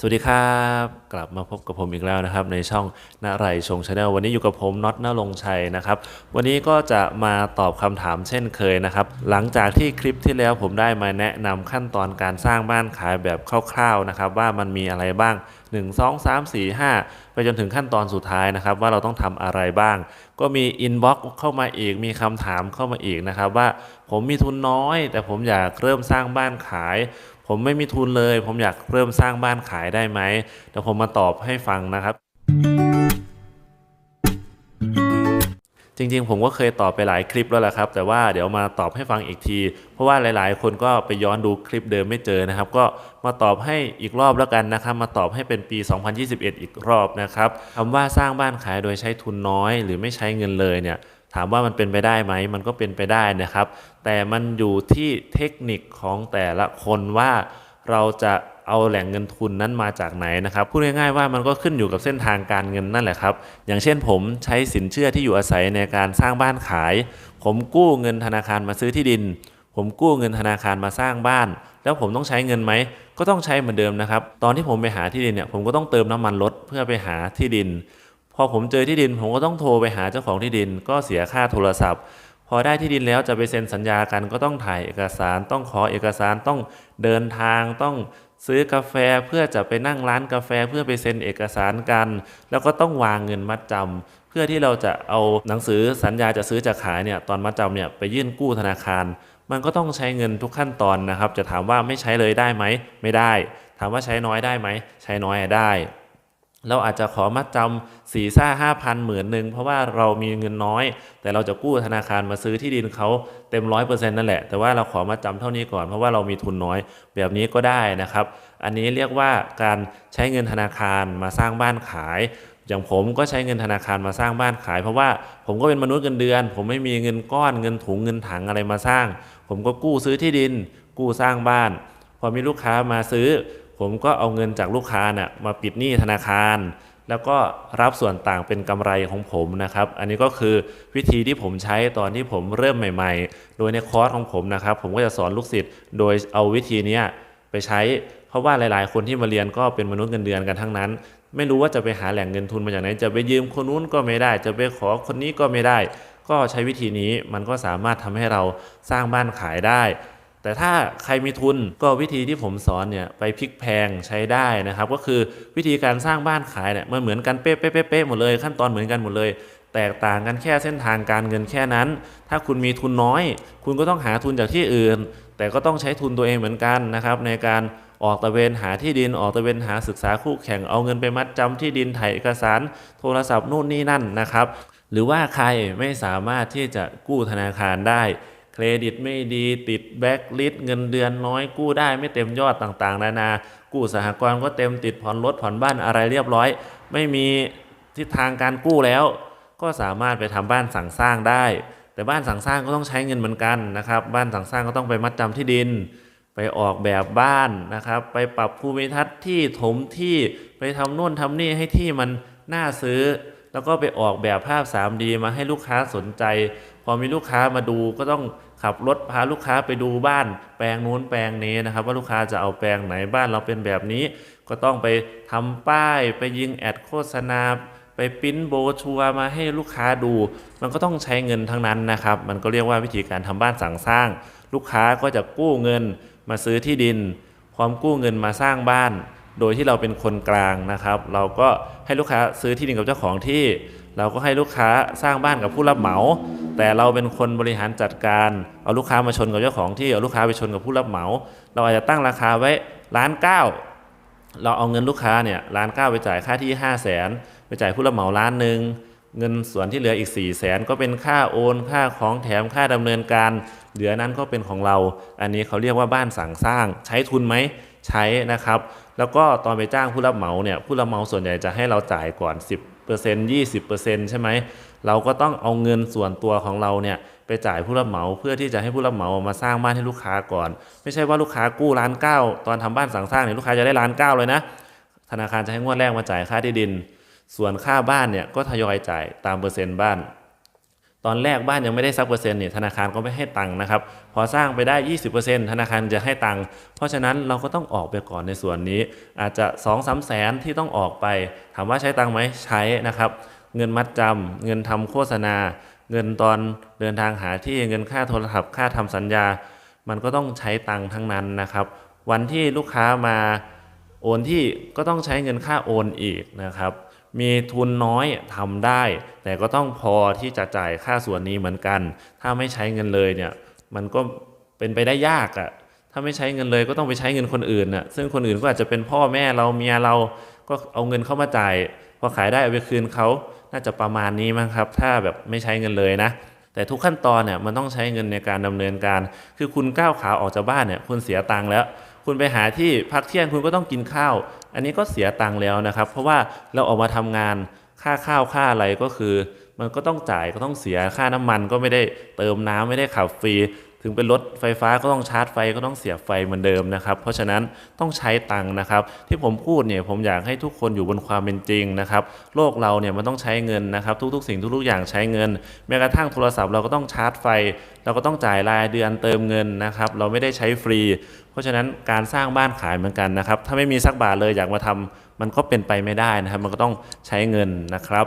สวัสดีครับ กลับมาพบกับผมอีกแล้วนะครับ ในช่องนาไรชงชาแนลวันนี้อยู่กับผมน็อตนรงชัยนะครับ วันนี้ก็จะมาตอบคำถามเช่นเคยนะครับ หลังจากที่คลิปที่แล้วผมได้มาแนะนำขั้นตอนการสร้างบ้านขายแบบคร่าวๆนะครับ ว่ามันมีอะไรบ้าง 1 2 3 4 5 ไปจนถึงขั้นตอนสุดท้ายนะครับ ว่าเราต้องทำอะไรบ้าง ก็มีอินบ็อกเข้ามาอีกมีคำถามเข้ามาอีกนะครับ ว่าผมมีทุนน้อย แต่ผมอยากเริ่มสร้างบ้านขาย ผมไม่มีทุนเลย ผมอยากเริ่มสร้างบ้านขายได้ไหมเดี๋ยวผมมาตอบให้ฟังนะครับ จริงๆ ผมก็เคยตอบไปหลายคลิปแล้วแหละครับ แต่ว่าเดี๋ยวมาตอบให้ฟังอีกที เพราะว่าหลายๆ คนก็ไปย้อนดูคลิปเดิมไม่เจอนะครับ ก็มาตอบให้อีกรอบแล้วกันนะครับ มาตอบให้เป็นปี 2021 อีกรอบนะครับคำว่าสร้างบ้านขายโดยใช้ทุนน้อย หรือไม่ใช้เงินเลยเนี่ย ถามว่ามันเป็นไปได้ไหม มันก็เป็นไปได้นะครับ แต่มันอยู่ที่เทคนิคของแต่ละคนว่าเราจะเอาแหล่งเงินทุนนั้นมาจากไหนนะครับ พูดง่ายๆว่ามันก็ขึ้นอยู่กับเส้นทางการเงินนั่นแหละครับ อย่างเช่นผมใช้สินเชื่อที่อยู่อาศัยในการสร้างบ้านขาย ผมกู้เงินธนาคารมาซื้อที่ดิน ผมกู้เงินธนาคารมาสร้างบ้าน แล้วผมต้องใช้เงินไหม ก็ต้องใช้เหมือนเดิมนะครับ ตอนที่ผมไปหาที่ดินเนี่ย ผมก็ต้องเติมน้ำมันรถเพื่อไปหาที่ดิน พอผมเจอที่ดิน ผมก็ต้องโทรไปหาเจ้าของที่ดิน ก็เสียค่าโทรศัพท์ พอได้ที่ดินแล้วจะไปเซ็นสัญญากันก็ต้องถ่ายเอกสาร ต้องขอเอกสารต้องเดินทางต้องซื้อกาแฟเพื่อจะไปนั่งร้านกาแฟเพื่อไปเซ็นเอกสารกัน แล้วก็ต้องวางเงินมัดจำเพื่อที่เราจะเอาหนังสือสัญญาจะซื้อจะขายเนี่ยตอนมัดจำเนี่ยไปยื่นกู้ธนาคาร มันก็ต้องใช้เงินทุกขั้นตอนนะครับ จะถามว่าไม่ใช้เลยได้ไหมไม่ได้ ถามว่าใช้น้อยได้ไหมใช้น้อยได้ เราอาจจะขอมัดจำสี่ซ่าห้าพันหมื่นหนึ่งเพราะว่าเรามีเงินน้อย แต่เราจะกู้ธนาคารมาซื้อที่ดินเขาเต็มร้อยเปอร์เซ็นต์นั่นแหละ แต่ว่าเราขอมัดจำเท่านี้ก่อนเพราะว่าเรามีทุนน้อยแบบนี้ก็ได้นะครับ อันนี้เรียกว่าการใช้เงินธนาคารมาสร้างบ้านขาย อย่างผมก็ใช้เงินธนาคารมาสร้างบ้านขาย เพราะว่าผมก็เป็นมนุษย์เงินเดือน ผมไม่มีเงินก้อนเงินถุงเงินถังอะไรมาสร้าง ผมก็กู้ซื้อที่ดิน กู้สร้างบ้าน พอมีลูกค้ามาซื้อ ผมก็เอาเงินจากลูกค้าน่ะมาปิดหนี้ธนาคาร แล้วก็รับส่วนต่างเป็นกำไรของผมนะครับ อันนี้ก็คือวิธีที่ผมใช้ตอนที่ผมเริ่มใหม่ ๆ โดยในคอร์สของผมนะครับ ผมก็จะสอนลูกศิษย์โดยเอาวิธีนี้ไปใช้ เพราะว่าหลาย ๆ คนที่มาเรียนก็เป็นมนุษย์เงินเดือนกันทั้งนั้น ไม่รู้ว่าจะไปหาแหล่งเงินทุนมาจากไหน จะไปยืมคนนู้นก็ไม่ได้ จะไปขอคนนี้ก็ไม่ได้ ก็ใช้วิธีนี้มันก็สามารถทำให้เราสร้างบ้านขายได้ แต่ถ้าใครมีทุนก็วิธีที่ผมสอนเนี่ยไปพลิกแพงใช้ได้นะครับ ก็คือวิธีการสร้างบ้านขายเนี่ยมันเหมือนกันเป๊ะเป๊ะเป๊ะหมดเลยขั้นตอนเหมือนกันหมดเลย แตกต่างกันแค่เส้นทางการเงินแค่นั้น ถ้าคุณมีทุนน้อย คุณก็ต้องหาทุนจากที่อื่น แต่ก็ต้องใช้ทุนตัวเองเหมือนกันนะครับ ในการออกตะเวนหาที่ดินออกตะเวนหาศึกษาคู่แข่งเอาเงินไปมัดจำที่ดินถ่ายเอกสาร โทรศัพท์นู่นนี่นั่นนะครับ หรือว่าใครไม่สามารถที่จะกู้ธนาคารได้ เครดิตไม่ดีติดแบ็กลิสเงินเดือนน้อยกู้ได้ไม่เต็มยอดต่างๆนานา กู้สหกรณ์ก็เต็มติดผ่อนรถผ่อนบ้านอะไรเรียบร้อย ไม่มีทิศทางการกู้แล้ว ก็สามารถไปทำบ้านสั่งสร้างได้ แต่บ้านสั่งสร้างก็ต้องใช้เงินเหมือนกันนะครับ บ้านสั่งสร้างก็ต้องไปมัดจำที่ดิน ไปออกแบบบ้านนะครับ ไปปรับภูมิทัศน์ที่ถมที่ไปทำโน่นทำนี่ให้ที่มันน่าซื้อ แล้วก็ไปออกแบบภาพ 3D มาให้ลูกค้าสนใจ พอมีลูกค้ามาดูก็ต้อง ขับรถพาลูกค้าไปดูบ้าน แปลงนู้นแปลงนี้นะครับ ว่าลูกค้าจะเอาแปลงไหนบ้านเราเป็นแบบนี้ ก็ต้องไปทำป้าย ไปยิงแอดโฆษณา ไปปิ้นโบชัวมาให้ลูกค้าดู มันก็ต้องใช้เงินทั้งนั้นนะครับ มันก็เรียกว่าวิธีการทำบ้านสั่งสร้าง ลูกค้าก็จะกู้เงินมาซื้อที่ดินพร้อมกู้เงินมาสร้างบ้าน โดยที่เราเป็นคนกลางนะครับ เราก็ให้ลูกค้าซื้อที่ดินกับเจ้าของที่ เราก็ให้ลูกค้าสร้างบ้านกับผู้รับเหมา แต่เราเป็นคนบริหารจัดการ เอาลูกค้ามาชนกับเจ้าของที่เอาลูกค้าไปชนกับผู้รับเหมา เราอาจจะตั้งราคาไว้ล้านเก้าเราเอาเงินลูกค้าเนี่ยล้านเก้าไปจ่ายค่าที่ 5 0 0แสนไปจ่ายผู้รับเหมาล้านหนึ่งเงินส่วนที่เหลืออีก4 0 0แสนก็เป็นค่าโอน ค่าของแถมค่าดำเนินการ เหลือนั้นก็เป็นของเรา อันนี้เขาเรียกว่าบ้านสั่งสร้าง ใช้ทุนไหมใช้นะครับ แล้วก็ตอนไปจ้างผู้รับเหมาเนี่ยผู้รับเหมาส่วนใหญ่จะให้เราจ่ายก่อน 10 20%ใช่ไหมเราก็ต้องเอาเงินส่วนตัวของเราเนี่ยไปจ่ายผู้รับเหมาเพื่อที่จะให้ผู้รับเหมามาสร้างบ้านให้ลูกค้าก่อน ไม่ใช่ว่าลูกค้ากู้ล้านเก้าตอนทำบ้านสั่งสร้างเนี่ยลูกค้าจะได้ล้านเก้าเลยนะธนาคารจะให้งวดแรกมาจ่ายค่าที่ดิน ส่วนค่าบ้านเนี่ยก็ทยอยจ่ายตามเปอร์เซ็นต์บ้าน ตอนแรกบ้านยังไม่ได้สักเปอร์เซ็นต์เนี่ยธนาคารก็ไม่ให้ตังค์นะครับ พอสร้างไปได้ 20%ธนาคารจะให้ตังค์เพราะฉะนั้นเราก็ต้องออกไปก่อนในส่วนนี้ อาจจะ2องสามแสนที่ต้องออกไป ถามว่าใช้ตังค์ไหมใช้นะครับ เงินมัดจำเงินทำโฆษณา เงินตอนเดินทางหาที่เงินค่าโทรศัพท์ค่าทำสัญญา มันก็ต้องใช้ตังค์ทั้งนั้นนะครับ วันที่ลูกค้ามาโอนที่ก็ต้องใช้เงินค่าโอนอีกนะครับ มีทุนน้อยทำได้ แต่ก็ต้องพอที่จะจ่ายค่าส่วนนี้เหมือนกัน ถ้าไม่ใช้เงินเลยเนี่ยมันก็เป็นไปได้ยากอะ่ะถ้าไม่ใช้เงินเลยก็ต้องไปใช้เงินคนอื่นน่ะซึ่งคนอื่นก็อาจจะเป็นพ่อแม่เราเมียเราก็เอาเงินเข้ามาจ่ายพอขายได้เอาไปคืนเขาน่าจะประมาณนี้มั้งครับ ถ้าแบบไม่ใช้เงินเลยนะแต่ทุกขั้นตอนเนี่ยมันต้องใช้เงินในการดำเนินการ คือคุณก้าวขาออกจากบ้านเนี่ยคุณเสียตังค์แล้ว คุณไปหาที่พักเที่ยงคุณก็ต้องกินข้าว อันนี้ก็เสียตังค์แล้วนะครับ เพราะว่าเราออกมาทำงานค่าข้าวค่าอะไรก็คือ มันก็ต้องจ่ายก็ต้องเสียค่าน้ำมันก็ไม่ได้เติมน้ำไม่ได้ขับฟรี ถึงเป็นรถไฟฟ้าก็ต้องชาร์จไฟก็ต้องเสียไฟเหมือนเดิมนะครับ เพราะฉะนั้นต้องใช้ตังค์นะครับ ที่ผมพูดเนี่ยผมอยากให้ทุกคนอยู่บนความเป็นจริงนะครับ โลกเราเนี่ยมันต้องใช้เงินนะครับ ทุกๆ สิ่งทุกๆอย่างใช้เงิน แม้กระทั่งโทรศัพท์เราก็ต้องชาร์จไฟ เราก็ต้องจ่ายรายเดือนเติมเงินนะครับ เราไม่ได้ใช้ฟรี เพราะฉะนั้นการสร้างบ้านขายเหมือนกันนะครับ ถ้าไม่มีสักบาทเลยอยากมาทำมันก็เป็นไปไม่ได้นะครับ มันก็ต้องใช้เงินนะครับ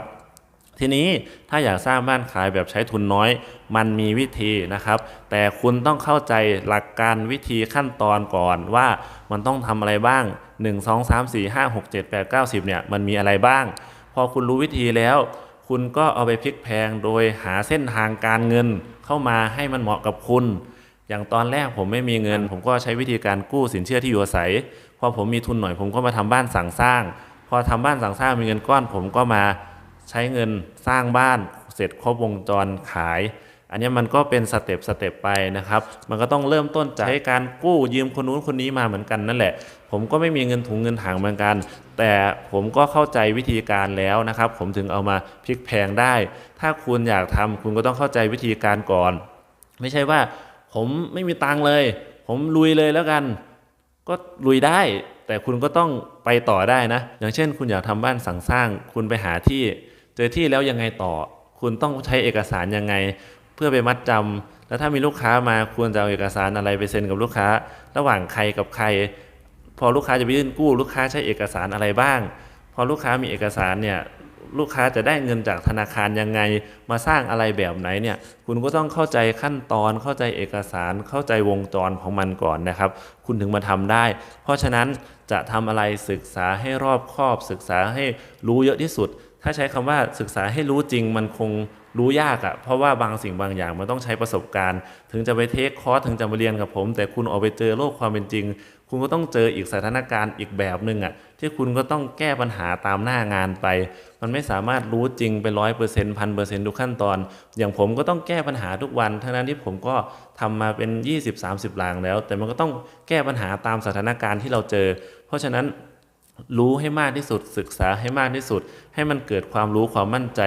ทีนี้ถ้าอยากสร้างบ้านขายแบบใช้ทุนน้อย มันมีวิธีนะครับ แต่คุณต้องเข้าใจหลักการวิธีขั้นตอนก่อนว่ามันต้องทำอะไรบ้าง 1 2 3 4 5 6 7 8 9 10 เนี่ยมันมีอะไรบ้าง พอคุณรู้วิธีแล้ว คุณก็เอาไปพลิกแพงโดยหาเส้นทางการเงินเข้ามาให้มันเหมาะกับคุณ อย่างตอนแรกผมไม่มีเงิน ผมก็ใช้วิธีการกู้สินเชื่อที่อยู่อาศัยพอผมมีทุนหน่อยผมก็มาทำบ้านสั่งสร้าง พอทำบ้านสั่งสร้างมีเงินก้อนผมก็มา ใช้เงินสร้างบ้านเสร็จครบวงจรขาย อันนี้มันก็เป็นสเต็ปสเต็ปไปนะครับ มันก็ต้องเริ่มต้นจากใช้การกู้ยืมคนนู้นคนนี้มาเหมือนกันนั่นแหละ ผมก็ไม่มีเงินถุงเงินถังเหมือนกัน แต่ผมก็เข้าใจวิธีการแล้วนะครับ ผมถึงเอามาพลิกแพงได้ ถ้าคุณอยากทำคุณก็ต้องเข้าใจวิธีการก่อน ไม่ใช่ว่า ผมไม่มีตังค์เลย ผมลุยเลยแล้วกัน ก็ลุยได้แต่คุณก็ต้องไปต่อได้นะ อย่างเช่น คุณอยากทำบ้านสั่งสร้าง คุณไปหาที่ เจอที่แล้วยังไงต่อ คุณต้องใช้เอกสารยังไง เพื่อไปมัดจำแล้วถ้ามีลูกค้ามาควรจะเอาเอกสารอะไรไปเซ็นกับลูกค้า ระหว่างใครกับใคร พอลูกค้าจะไปยื่นกู้ ลูกค้าใช้เอกสารอะไรบ้าง พอลูกค้ามีเอกสารเนี่ยลูกค้าจะได้เงินจากธนาคารยังไง มาสร้างอะไรแบบไหนเนี่ย คุณก็ต้องเข้าใจขั้นตอน เข้าใจเอกสาร เข้าใจวงจรของมันก่อนนะครับ คุณถึงมาทำได้ เพราะฉะนั้นจะทำอะไรศึกษาให้รอบคอบศึกษาให้รู้เยอะที่สุด ถ้าใช้คำว่าศึกษาให้รู้จริงมันคงรู้ยากอะ่ะเพราะว่าบางสิ่งบางอย่างมันต้องใช้ประสบการณ์ ถึงจะไปเทคคอร์สถึงจะมาเรียนกับผม แต่คุณออกไปเจอโลกความเป็นจริง คุณก็ต้องเจออีกสถานการณ์อีกแบบหนึ่งอะ่ะที่คุณก็ต้องแก้ปัญหาตามหน้างานไป มันไม่สามารถรู้จริงไปร้อยเปอร์เซ็นต์พันเปอร์เซ็นต์ทุกขั้นตอน อย่างผมก็ต้องแก้ปัญหาทุกวัน ทั้งนั้นที่ผมก็ทำมาเป็น 20-30 หลังแล้ว แต่มันก็ต้องแก้ปัญหาตามสถานการณ์ที่เราเจอ เพราะฉะนั้น รู้ให้มากที่สุด ศึกษาให้มากที่สุด ให้มันเกิดความรู้ความมั่นใจ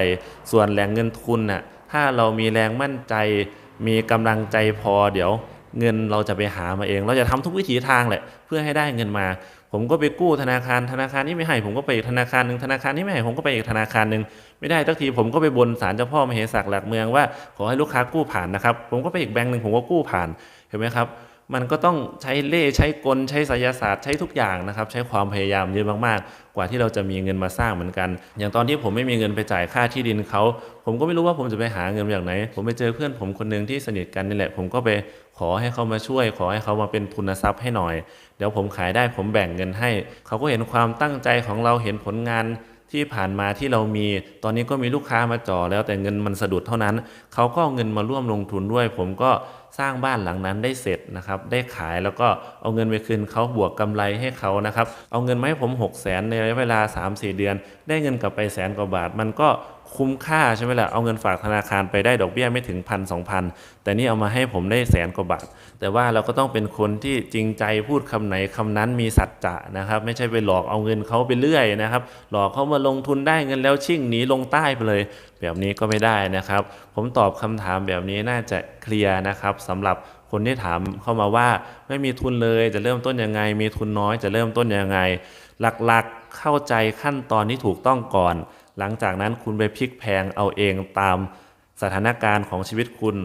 ส่วนแหล่งเงินทุนน่ะถ้าเรามีแรงมั่นใจ มีกำลังใจพอเดี๋ยว เงินเราจะไปหามาเอง เราจะทำทุกวิถีทางแหละเพื่อให้ได้เงินมา ผมก็ไปกู้ธนาคารธนาคารนี้ไม่ให้ ผมก็ไปอีกธนาคารหนึ่งธนาคารนี้ไม่ให้ผมก็ไปอีกธนาคารหนึ่งไม่ได้ทักทีผมก็ไปบนศาลเจ้าพ่อมเหสักหลักเมืองว่าขอให้ลูกค้ากู้ผ่านนะครับ ผมก็ไปอีกแบงค์หนึ่งผมก็กู้ผ่านเห็นไหมครับ มันก็ต้องใช้เล่ใช้กลใช้ไสยศาสตร์ใช้ทุกอย่างนะครับใช้ความพยายามเยอะมากๆ กว่าที่เราจะมีเงินมาสร้างเหมือนกัน อย่างตอนที่ผมไม่มีเงินไปจ่ายค่าที่ดินเขาผมก็ไม่รู้ว่าผมจะไปหาเงินมาจากไหน ผมไปเจอเพื่อนผมคนหนึ่งที่สนิทกันนี่แหละ ผมก็ไปขอให้เขามาช่วย ขอให้เขามาเป็นทุนทรัพย์ให้หน่อย เดี๋ยวผมขายได้ผมแบ่งเงินให้ เขาก็เห็นความตั้งใจของเราเห็นผลงาน ที่ผ่านมาที่เรามี ตอนนี้ก็มีลูกค้ามาจ่อแล้วแต่เงินมันสะดุดเท่านั้น เขาก็เอาเงินมาร่วมลงทุนด้วย ผมก็สร้างบ้านหลังนั้นได้เสร็จนะครับ ได้ขายแล้วก็เอาเงินไปคืนเขาบวกกำไรให้เขานะครับ เอาเงินมาให้ผม 6 0แสนในระยะเวลา 3-4 เดือน ได้เงินกลับไปแสนกว่าบาท มันก็ คุ้มค่าใช่ไหมล่ะ เอาเงินฝากธนาคารไปได้ดอกเบี้ยไม่ถึงพันสองพันแต่นี่เอามาให้ผมได้แสนกว่าบาท แต่ว่าเราก็ต้องเป็นคนที่จริงใจพูดคำไหนคำนั้นมีสัจจะนะครับ ไม่ใช่ไปหลอกเอาเงินเขาไปเรื่อยนะครับ หลอกเขามาลงทุนได้เงินแล้วชิ่งหนีลงใต้ไปเลย แบบนี้ก็ไม่ได้นะครับ ผมตอบคำถามแบบนี้น่าจะเคลียร์นะครับสำหรับคนที่ถามเข้ามาว่าไม่มีทุนเลยจะเริ่มต้นยังไง มีทุนน้อยจะเริ่มต้นยังไง หลักๆเข้าใจขั้นตอนที่ถูกต้องก่อน หลังจากนั้นคุณไปพลิกแพงเอาเองตามสถานการณ์ของชีวิตคุณ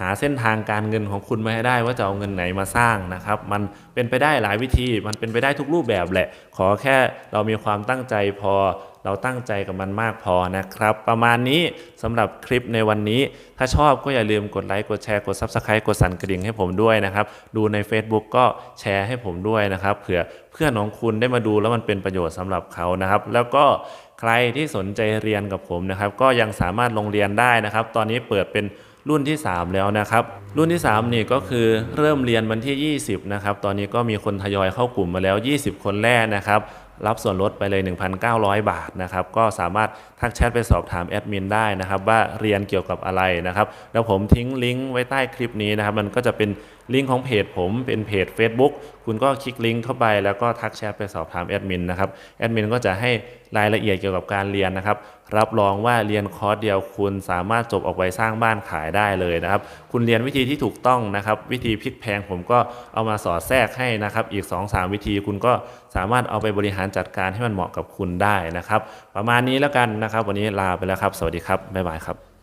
หาเส้นทางการเงินของคุณมาให้ได้ว่าจะเอาเงินไหนมาสร้างนะครับ มันเป็นไปได้หลายวิธี มันเป็นไปได้ทุกรูปแบบแหละ ขอแค่เรามีความตั้งใจพอเราตั้งใจกับมันมากพอนะครับ ประมาณนี้สำหรับคลิปในวันนี้ ถ้าชอบก็อย่าลืมกดไลค์กดแชร์กด Subscribe กดสั่นกระดิ่งให้ผมด้วยนะครับ ดูใน Facebook ก็แชร์ให้ผมด้วยนะครับเผื่อเพื่อนของคุณได้มาดูแล้วมันเป็นประโยชน์สำหรับเขานะครับ แล้วก็ ใครที่สนใจเรียนกับผมนะครับ ก็ยังสามารถลงเรียนได้นะครับ ตอนนี้เปิดเป็นรุ่นที่ 3 แล้วนะครับ รุ่นที่ 3 นี่ก็คือเริ่มเรียนวันที่ 20 นะครับ ตอนนี้ก็มีคนทยอยเข้ากลุ่มมาแล้ว 20 คนแรกนะครับ รับส่วนลดไปเลย 1,900 บาทนะครับ ก็สามารถทักแชทไปสอบถามแอดมินได้นะครับ ว่าเรียนเกี่ยวกับอะไรนะครับ แล้วผมทิ้งลิงก์ไว้ใต้คลิปนี้นะครับ มันก็จะเป็น ลิงก์ของเพจผมเป็นเพจ Facebook คุณก็คลิกลิงก์เข้าไปแล้วก็ทักแชทไปสอบถามแอดมินนะครับแอดมินก็จะให้รายละเอียดเกี่ยวกับการเรียนนะครับ รับรองว่าเรียนคอร์สเดียวคุณสามารถจบออกไปสร้างบ้านขายได้เลยนะครับ คุณเรียนวิธีที่ถูกต้องนะครับ วิธีพลิกแพงผมก็เอามาสอดแทรกให้นะครับ อีก 2-3 วิธีคุณก็สามารถเอาไปบริหารจัดการให้มันเหมาะกับคุณได้นะครับ ประมาณนี้แล้วกันนะครับ วันนี้ลาไปแล้วครับ สวัสดีครับบ๊ายบายครับ